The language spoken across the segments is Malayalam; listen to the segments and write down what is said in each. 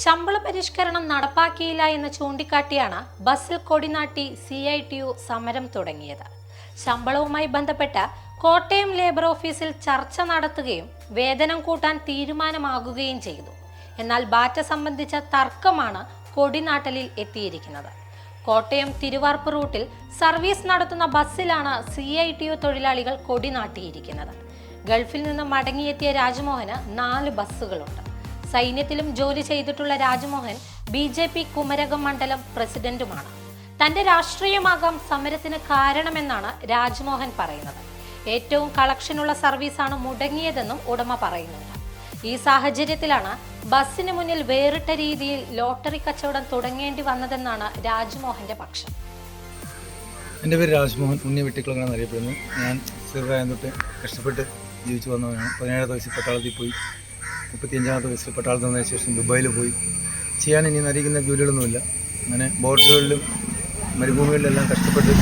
ശമ്പള പരിഷ്കരണം നടപ്പാക്കിയില്ല എന്ന് ചൂണ്ടിക്കാട്ടിയാണ് ബസ്സിൽ കൊടിനാട്ടി സി ഐ ടി യു സമരം തുടങ്ങിയത്. ശമ്പളവുമായി ബന്ധപ്പെട്ട് കോട്ടയം ലേബർ ഓഫീസിൽ ചർച്ച നടത്തുകയും വേതനം കൂട്ടാൻ തീരുമാനമാകുകയും ചെയ്തു. എന്നാൽ ബാറ്റ സംബന്ധിച്ച തർക്കമാണ് കൊടിനാട്ടലിൽ എത്തിയിരിക്കുന്നത്. കോട്ടയം തിരുവാർപ്പ് റൂട്ടിൽ സർവീസ് നടത്തുന്ന ബസ്സിലാണ് സി ഐ ടി യു തൊഴിലാളികൾ കൊടിനാട്ടിയിരിക്കുന്നത്. ഗൾഫിൽ നിന്ന് മടങ്ങിയെത്തിയ രാജ്മോഹന് നാല് ബസ്സുകളുണ്ട്. സൈന്യത്തിലും ജോലി ചെയ്തിട്ടുള്ള Rajmohan B J P Kumarakom മണ്ഡലം പ്രസിഡന്റുമാണ്. തന്റെ രാഷ്ട്രീയമാകാം സമരത്തിന് കാരണമെന്നാണ് രാജ്മോഹൻ പറയുന്നത്. ഏറ്റവും കളക്ഷനുള്ള സർവീസാണ് മുടങ്ങിയതെന്നും ഉടമ പറയുന്നുണ്ട്. ഈ സാഹചര്യത്തിലാണ് ബസ്സിന് മുന്നിൽ വേറിട്ട രീതിയിൽ ലോട്ടറി കച്ചവടം തുടങ്ങേണ്ടി വന്നതെന്നാണ് രാജ്മോഹന്റെ പക്ഷം. എന്റെ പേര് രാജ്മോഹൻ. ഉണ്ണി വെട്ടിക്കുളങ്ങാൻ അറിയപ്പെടുന്നു ഞാൻ ചെറുതായ തൊട്ട് കഷ്ടപ്പെട്ട് ജീവിച്ചു വന്നവനാണ്. പതിനേഴ് വയസ്സിൽ പട്ടാളത്തിൽ പോയി. മുപ്പത്തിയഞ്ചാമത്തെ വയസ്സിൽ പട്ടാളത്തിൽ വന്നതിന് ശേഷം ദുബായിൽ പോയി. ചെയ്യാൻ ഇനി നരിക്കുന്ന ജോലികളൊന്നുമില്ല. അങ്ങനെ ബോർഡറുകളിലും മരുഭൂമികളിലെല്ലാം കഷ്ടപ്പെട്ട്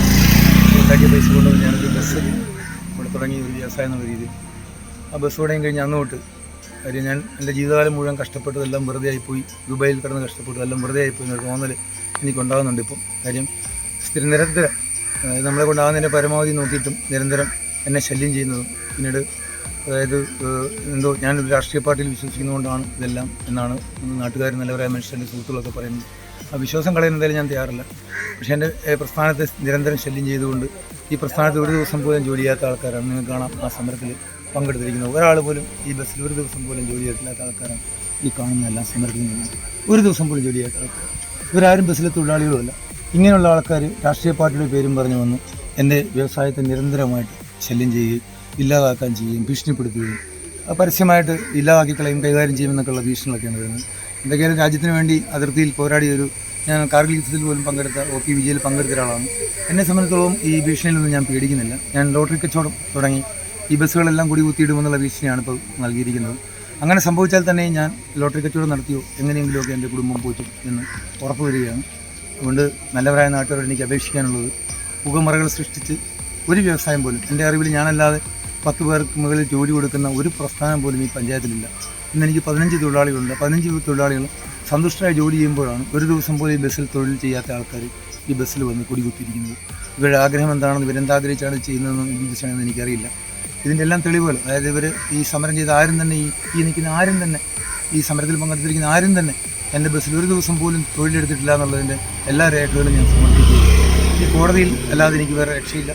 ഉണ്ടാക്കിയ പൈസ കൊണ്ട് ഞാനൊരു ബസ് ഇവിടെ തുടങ്ങി ഒരു വ്യവസായം എന്നുള്ള രീതിയിൽ. ആ ബസ് തുടങ്ങി കഴിഞ്ഞ് അന്ന് തൊട്ട് കാര്യം ഞാൻ എന്റെ ജീവിതകാലം മുഴുവൻ കഷ്ടപ്പെട്ടതെല്ലാം വെറുതെ ആയിപ്പോയി. ദുബായിൽ കിടന്ന് കഷ്ടപ്പെട്ടു എല്ലാം വെറുതെ ആയിപ്പോയി എന്നൊരു തോന്നൽ എനിക്കുണ്ടാകുന്നുണ്ട് ഇപ്പം. കാര്യം സ്ഥിര നിരന്തരം നമ്മളെ കൊണ്ടാകുന്നതിന്റെ പരമാവധി നോക്കിയിട്ടും നിരന്തരം എന്നെ ശല്യം ചെയ്യുന്നതും പിന്നീട് അതായത് എന്തോ ഞാനൊരു രാഷ്ട്രീയ പാർട്ടിയിൽ വിശ്വസിക്കുന്നതുകൊണ്ടാണ് ഇതെല്ലാം എന്നാണ് നാട്ടുകാർ നല്ലവരായ മനുഷ്യന്റെ സുഹൃത്തുക്കളൊക്കെ പറയുന്നത്. ആ വിശ്വാസം കളയുന്നതിൽ ഞാൻ തയ്യാറില്ല. പക്ഷേ എന്റെ പ്രസ്ഥാനത്തെ നിരന്തരം ശല്യം ചെയ്തുകൊണ്ട് ഈ പ്രസ്ഥാനത്ത് ഒരു ദിവസം പോലും ജോലി ചെയ്യാത്ത ആൾക്കാരാണ്. നിങ്ങൾക്ക് കാണാം ആ സമരത്തിൽ പങ്കെടുത്തിരിക്കുന്നത്. ഒരാൾ പോലും ഈ ബസ്സിൽ ഒരു ദിവസം പോലും ജോലി ചെയ്തില്ലാത്ത ആൾക്കാരാണ് ഈ കാണുന്ന എല്ലാ സമരത്തിൽ നിന്നും. ഒരു ദിവസം പോലും ജോലി ചെയ്യാത്ത ആൾക്കാർ. ഇവരാരും ബസ്സിലെ തൊഴിലാളികളുമല്ല. ഇങ്ങനെയുള്ള ആൾക്കാർ രാഷ്ട്രീയ പാർട്ടിയുടെ പേരും പറഞ്ഞു വന്ന് എന്റെ വ്യവസായത്തെ നിരന്തരമായിട്ട് ശല്യം ചെയ്യുകയും ഇല്ലാതാക്കാൻ ചെയ്യുകയും ഭീഷണിപ്പെടുത്തുകയും പരസ്യമായിട്ട് ഇല്ലാതാക്കി കളയും കൈകാര്യം ചെയ്യുമെന്നൊക്കെയുള്ള ഭീഷണികളൊക്കെയാണ് വരുന്നത്. എന്തൊക്കെയാലും രാജ്യത്തിന് വേണ്ടി അതിർത്തിയിൽ പോരാടിയ ഒരു ഞാൻ കാർഗിൽ യുദ്ധത്തിൽ പോലും പങ്കെടുത്ത ഒ പി വിജയിൽ പങ്കെടുത്ത ഒരാളാണ്. എന്നെ സംബന്ധിച്ചിടത്തോളം ഈ ഭീഷണിയിലൊന്നും ഞാൻ പേടിക്കുന്നില്ല. ഞാൻ ലോട്ടറി കച്ചവടം തുടങ്ങി ഈ ബസ്സുകളെല്ലാം കൂടി കുത്തിയിടുമെന്നുള്ള ഭീഷണിയാണ് ഇപ്പോൾ നൽകിയിരിക്കുന്നത്. അങ്ങനെ സംഭവിച്ചാൽ തന്നെ ഞാൻ ലോട്ടറി കച്ചവടം നടത്തിയോ എങ്ങനെയെങ്കിലുമൊക്കെ എന്റെ കുടുംബം പോറ്റും എന്ന് ഉറപ്പ് വരികയാണ്. അതുകൊണ്ട് നല്ലവരായ നാട്ടുകാരോട് എനിക്ക് അപേക്ഷിക്കാനുള്ളത്. പുകമറകൾ സൃഷ്ടിച്ച് ഒരു വ്യവസായം പോലും എന്റെ അറിവിൽ ഞാനല്ലാതെ പത്ത് പേർക്ക് മുകളിൽ ജോലി കൊടുക്കുന്ന ഒരു പ്രസ്ഥാനം പോലും ഈ പഞ്ചായത്തിലില്ല. ഇന്ന് എനിക്ക് പതിനഞ്ച് തൊഴിലാളികളുണ്ട്. പതിനഞ്ച് തൊഴിലാളികൾ സന്തുഷ്ടമായി ജോലി ചെയ്യുമ്പോഴാണ് ഒരു ദിവസം പോലും ഈ ബസ്സിൽ തൊഴിൽ ചെയ്യാത്ത ആൾക്കാർ ഈ ബസ്സിൽ വന്ന് കുടികുത്തിയിരിക്കുന്നത്. ഇവരുടെ ആഗ്രഹം എന്താണെന്ന് ഇവരെന്താഗ്രഹിച്ചാണ് ചെയ്യുന്നതെന്ന് ചോദിച്ചാണെന്ന് എനിക്കറിയില്ല. ഇതിന്റെ എല്ലാം തെളിവുകൾ അതായത് ഇവർ ഈ സമരം ചെയ്ത ആരും തന്നെ ഈ ഈ നിൽക്കുന്ന ആരും തന്നെ ഈ സമരത്തിൽ പങ്കെടുത്തിരിക്കുന്ന ആരും തന്നെ എന്റെ ബസ്സിൽ ഒരു ദിവസം പോലും തൊഴിലെടുത്തിട്ടില്ല എന്നുള്ളതിന്റെ എല്ലാ രേഖകളും ഞാൻ സമർപ്പിക്കുകയും ഈ കോടതിയിൽ അല്ലാതെ എനിക്ക് വേറെ രക്ഷയില്ല.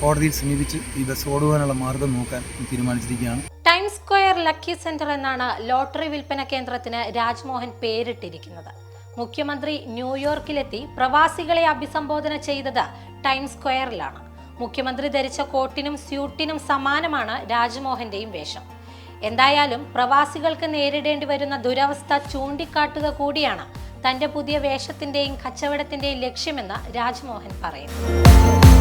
കോടതിയിൽ സമീപിച്ച് ഈ ബസ് ഓടുവാനുള്ള മാർഗം നോക്കാൻ തീരുമാനിച്ചിരിക്കുകയാണ്. ടൈംസ് സ്ക്വയർ ലക്കി സെന്റർ എന്നാണ് ലോട്ടറി വിൽപ്പന കേന്ദ്രത്തിന് രാജ്മോഹൻ പേരിട്ടിരിക്കുന്നത്. മുഖ്യമന്ത്രി ന്യൂയോർക്കിലെത്തി പ്രവാസികളെ അഭിസംബോധന ചെയ്തത് ടൈംസ് സ്ക്വയറിലാണ്. മുഖ്യമന്ത്രി ധരിച്ച കോട്ടിനും സ്യൂട്ടിനും സമാനമാണ് രാജ്മോഹന്റെയും വേഷം. എന്തായാലും പ്രവാസികൾക്ക് നേരിടേണ്ടി വരുന്ന ദുരവസ്ഥ ചൂണ്ടിക്കാട്ടുക കൂടിയാണ് തന്റെ പുതിയ വേഷത്തിന്റെയും കച്ചവടത്തിന്റെയും ലക്ഷ്യമെന്ന് രാജ്മോഹൻ പറയുന്നു.